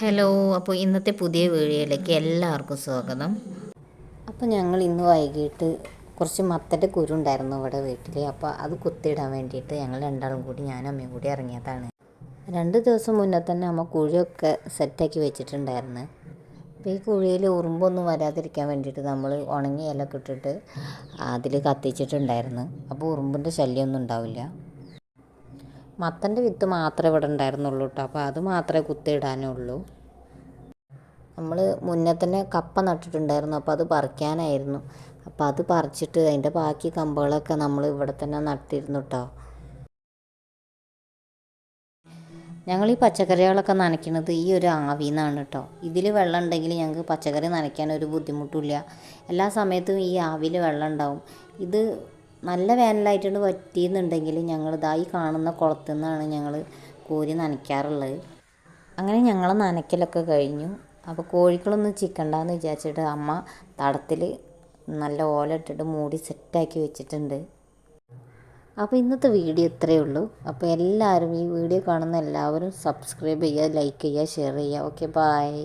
Hello അപ്പോൾ ഇന്നത്തെ പുതിയ വീഡിയോയിലേക്ക് എല്ലാവർക്കും സ്വാഗതം. അപ്പോൾ ഞങ്ങൾ ഇന്ന് വൈകിട്ട് കുറച്ച് മത്തന്റെ കുരുണ്ടായിരുന്നു ഇവിടെ വീട്ടിൽ അപ്പോൾ അത് കുത്തിയിടാൻ വേണ്ടിയിട്ട് ഞങ്ങൾ രണ്ടാളും കൂടി ഞാനും അമ്മയും കൂടി ഇറങ്ങിയതാണ്. രണ്ട് ദിവസം മുന്നേ തന്നെ അമ്മ കുഴിയൊക്കെ സെറ്റാക്കി വെച്ചിട്ടുണ്ടായിരുന്നു. അപ്പോൾ ഈ കുഴിയിൽ ഉറുമ്പൊന്നും വരാതിരിക്കാൻ വേണ്ടിയിട്ട് നമ്മൾ ഉണങ്ങിയ ഇട്ടിട്ട് അതിൽ കത്തിച്ചിട്ടുണ്ടായിരുന്നു. അപ്പോൾ ഉറുമ്പിന്റെ ശല്യമൊന്നും ഉണ്ടാവില്ല. മത്തന്റെ വിത്ത് മാത്രമേ ഇവിടെ ഉണ്ടായിരുന്നുള്ളൂ കേട്ടോ. അപ്പോൾ അത് മാത്രമേ കുത്തിയിടാനുള്ളൂ നമ്മൾ മുന്നേ തന്നെ കപ്പ നട്ടിട്ടുണ്ടായിരുന്നു. അപ്പോൾ അത് പറിക്കാനായിരുന്നു. അപ്പോൾ അത് പറിച്ചിട്ട് അതിന്റെ ബാക്കി കമ്പുകളൊക്കെ നമ്മൾ ഇവിടെ തന്നെ നട്ടിരുന്നു കേട്ടോ. ഞങ്ങൾ ഈ പച്ചക്കറികളൊക്കെ നനയ്ക്കുന്നത് ഈ ഒരു ആവിയിൽ നിന്നാണ് കേട്ടോ. ഇതിൽ വെള്ളം ഉണ്ടെങ്കിൽ ഞങ്ങൾക്ക് പച്ചക്കറി നനയ്ക്കാൻ ഒരു ബുദ്ധിമുട്ടില്ല എല്ലാ സമയത്തും ഈ ആവിയിൽ വെള്ളം ഉണ്ടാവും. ഇത് നല്ല വേനലായിട്ടുണ്ട് പറ്റിയെന്നുണ്ടെങ്കിൽ ഞങ്ങൾ ഇതാ കാണുന്ന കുളത്തു നിന്നാണ് ഞങ്ങൾ കോരി നനയ്ക്കാറുള്ളത്. അങ്ങനെ ഞങ്ങൾ നനയ്ക്കലൊക്കെ കഴിഞ്ഞു. അപ്പോൾ കോഴികളൊന്നും ചിക്കണ്ടെന്ന് വിചാരിച്ചിട്ട് അമ്മ തടത്തിൽ നല്ല ഓല ഇട്ടിട്ട് മൂടി സെറ്റാക്കി വെച്ചിട്ടുണ്ട്. അപ്പോൾ ഇന്നത്തെ വീഡിയോ ഇത്രയേ ഉള്ളൂ. അപ്പോൾ എല്ലാവരും ഈ വീഡിയോ കാണുന്ന എല്ലാവരും സബ്സ്ക്രൈബ് ചെയ്യുക ലൈക്ക് ചെയ്യുക ഷെയർ ചെയ്യുക. Okay bye